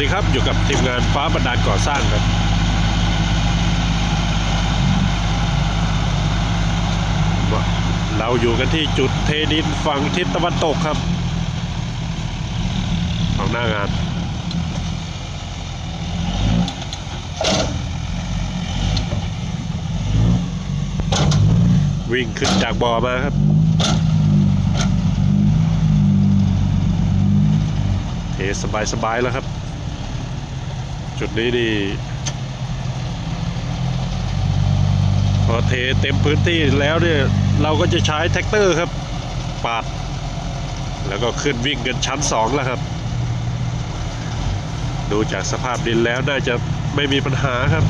ดีครับอยู่กับทีมงานฟ้าบันดาลก่อสร้างครับ เราอยู่กันที่จุดเทดินฝั่งทิศตะวันตกครับฝั่งหน้างานวิ่งขึ้นจากบ่อมาครับเทสบาย ๆ แล้วครับ จุดนี้นี่พอเทเต็มพื้นที่แล้วเนี่ยเราก็จะใช้แท็กเตอร์ครับ ปาด แล้วก็ขึ้นวิ่งกันชั้นสองแล้วครับ ดูจากสภาพดินแล้วน่าจะไม่มีปัญหาครับ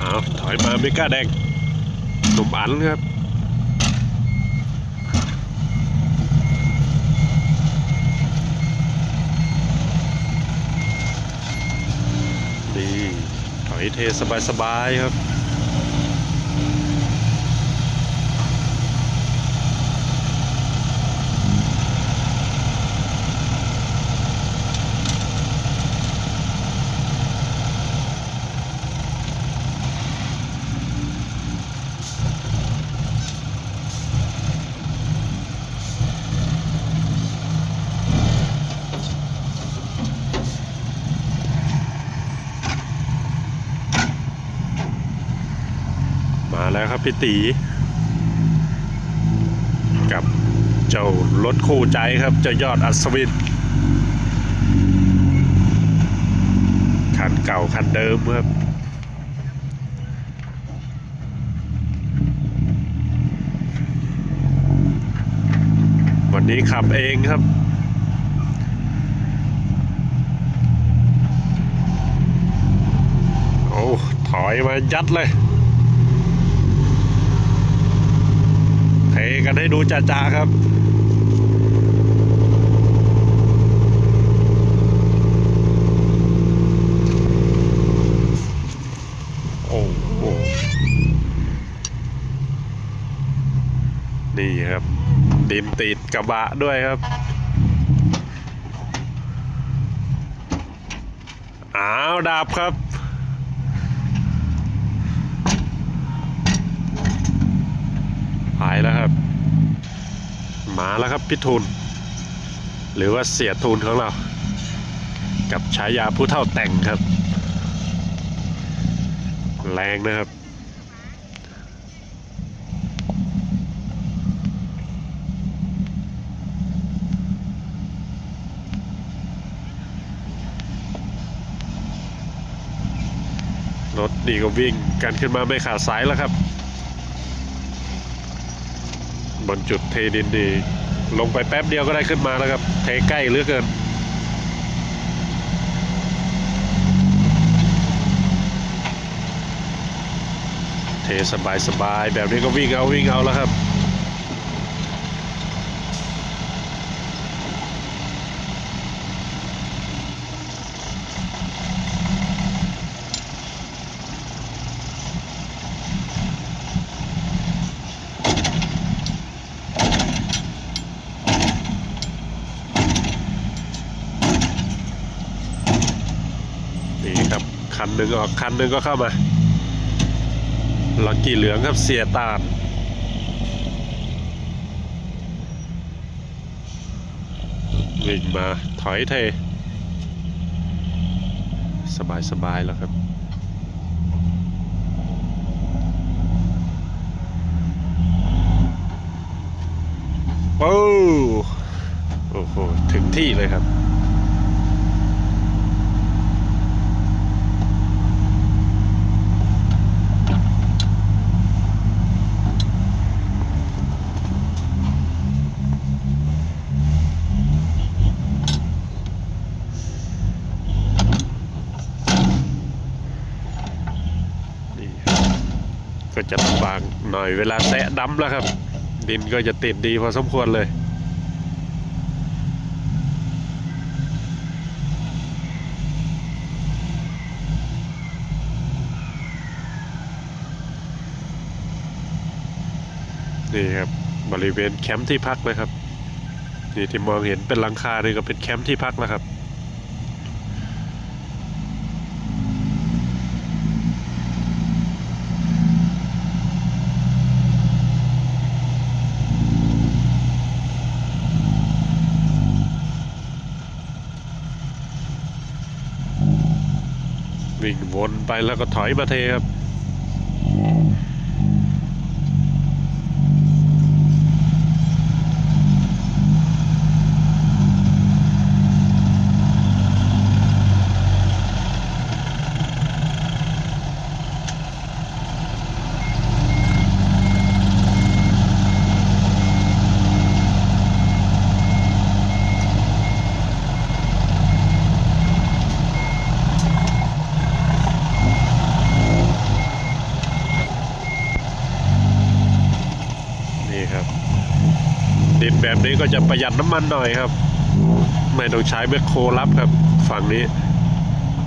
เอา เมก้าแดงหนุ่มอันครับดีถอยเทสบายๆครับ พี่ตี กับเจ้ารถคู่ใจครับเจ้ายอดอัศวินคันเก่าคันเดิมครับวันนี้ขับเองครับ โอ้ ถอยมายัดเลย เท กันให้ดูจ่าๆครับโอ้โหนี่ครับดินติดกระบะด้วยครับ อ้าวดับครับ หายแล้วครับ มาแล้วครับพี่ทูลหรือว่าเสียทูลของเรา กับฉายาผู้เท่าแต่งครับ แรงนะครับรถดีก็วิ่งกันขึ้นมาไม่ขาดสายแล้วครับ บนจุดเทดินดี ลงไปแป๊บเดียวก็ได้ขึ้นมาแล้วครับ เทใกล้เหลือเกิน เทสบายสบายแบบนี้ก็วิ่งเอาวิ่งเอาแล้วครับ นี่ คันหนึ่งออกคันหนึ่งก็เข้ามาลักกี้เหลืองครับเสียตาดวิ่งมาถอยเท สบายสบายแล้วครับ โอ้โห ถึงที่เลยครับ จะบางหน่อยเวลาแตะดำแล้วครับ ดินก็จะติดดีพอสมควรเลยนี่ครับบริเวณแคมป์ที่พักนะครับนี่ที่มองเห็นเป็นหลังคานี่ก็เป็นแคมป์ที่พักนะครับ วิ่งวนไปแล้วก็ถอยมาเทครับ แบบนี้ก็จะประหยัดน้ำมันหน่อยครับ ไม่ต้องใช้แมคโครรับครับ ฝั่งนี้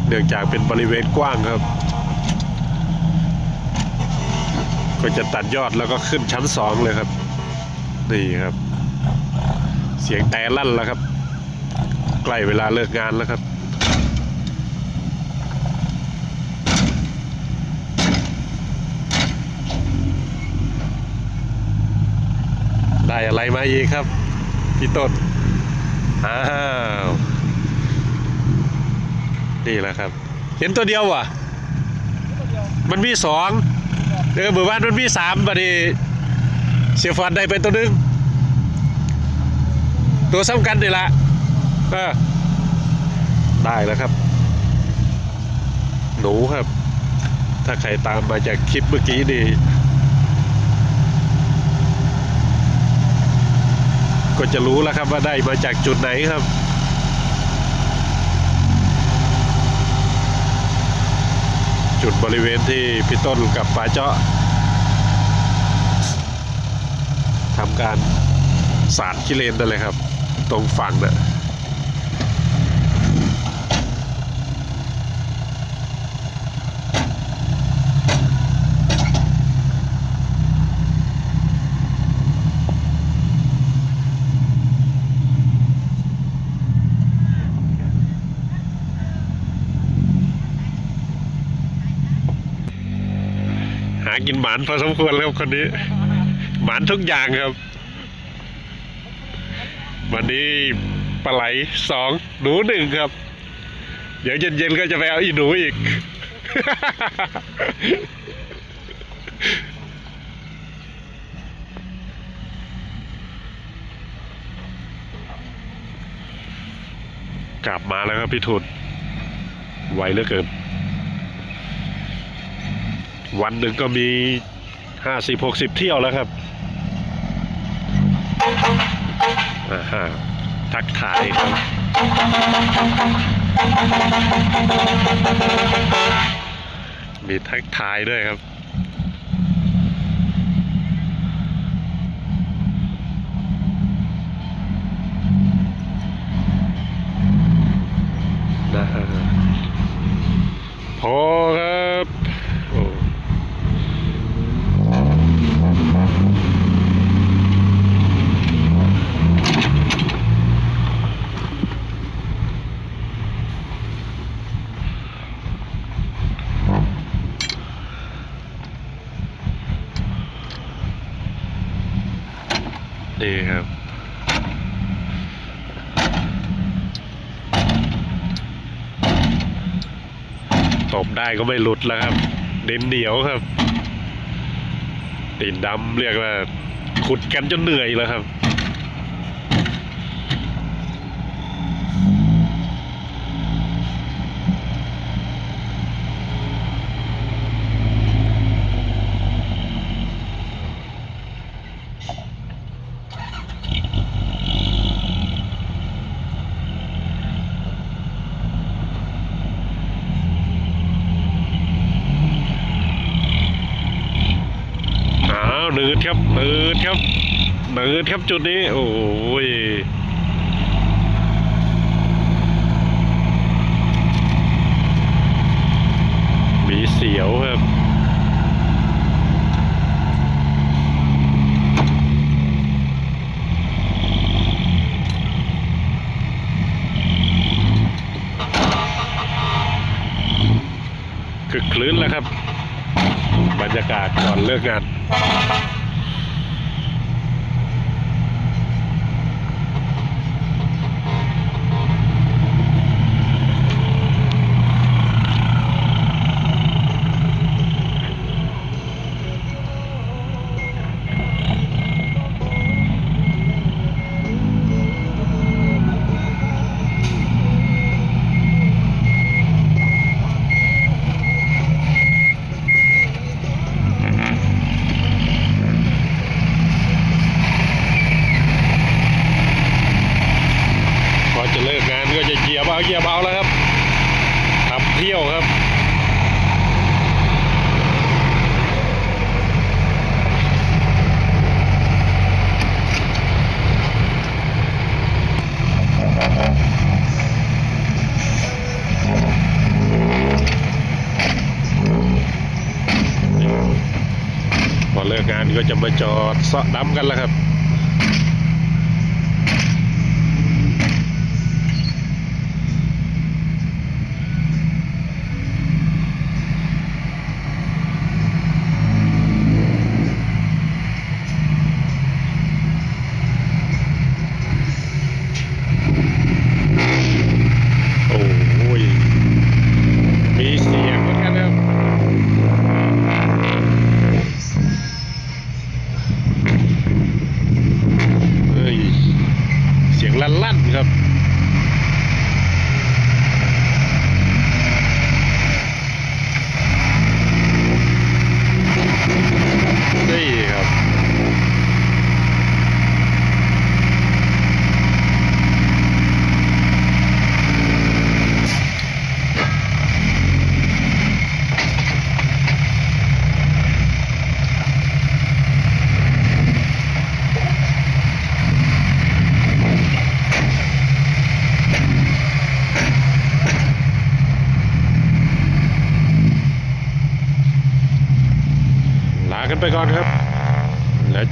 เนื่องจากเป็นบริเวณกว้างครับ ก็จะตัดยอดแล้วก็ขึ้นชั้นสองเลยครับ นี่ครับ เสียงแต่ลั่นแล้วครับ ใกล้เวลาเลิกงานแล้วครับ ได้อะไรมาอีกครับ พี่ต้นอ้าวนี่แหละครับ เห็นตัวเดียววะมันมีสองเออหมู่บ้านมันมีสามบัดนี้เสียฟันได้เป็นตัวหนึงตัวสำคัญนี่ละเออได้แล้วครับ หนูครับ ถ้าใครตามมาจากคลิปเมื่อกี้นี่ จะรู้แล้วครับว่าได้มาจากจุดไหนครับจุดบริเวณที่พี่ต้นกับป้าเจาะทำการสาดกิเลนนั่นเลยครับ ตรงฝั่งน่ะ กินหมานพอสมควรแล้วคนนี้ หมานทุกอย่างครับ วันนี้ปลาไหลสองหนูหนึ่งครับ เดี๋ยวเย็นๆก็จะไปเอาอีหนูอีก กลับมาแล้วครับพี่ทุนไวเหลือเกิน วันหนึ่งก็มีห้าสิบหกสิบเที่ยวแล้วครับอ่าฮะทักทายครับมีทักทายด้วยครับ นะฮะพอครับโอ้ ดีครับ ตบได้ก็ไม่หลุดแล้วครับ เด่นเหนียวครับตีนดำเรียกว่าขุดกันจนเหนื่อยแล้วครับ ตืดครับตืดครับตืดครับจุดนี้ โอ้ยมีเสียวครับคึกคลื้นแล้วครับ บรรยากาศก่อนเลิกงาน สะดำกันแล้วครับ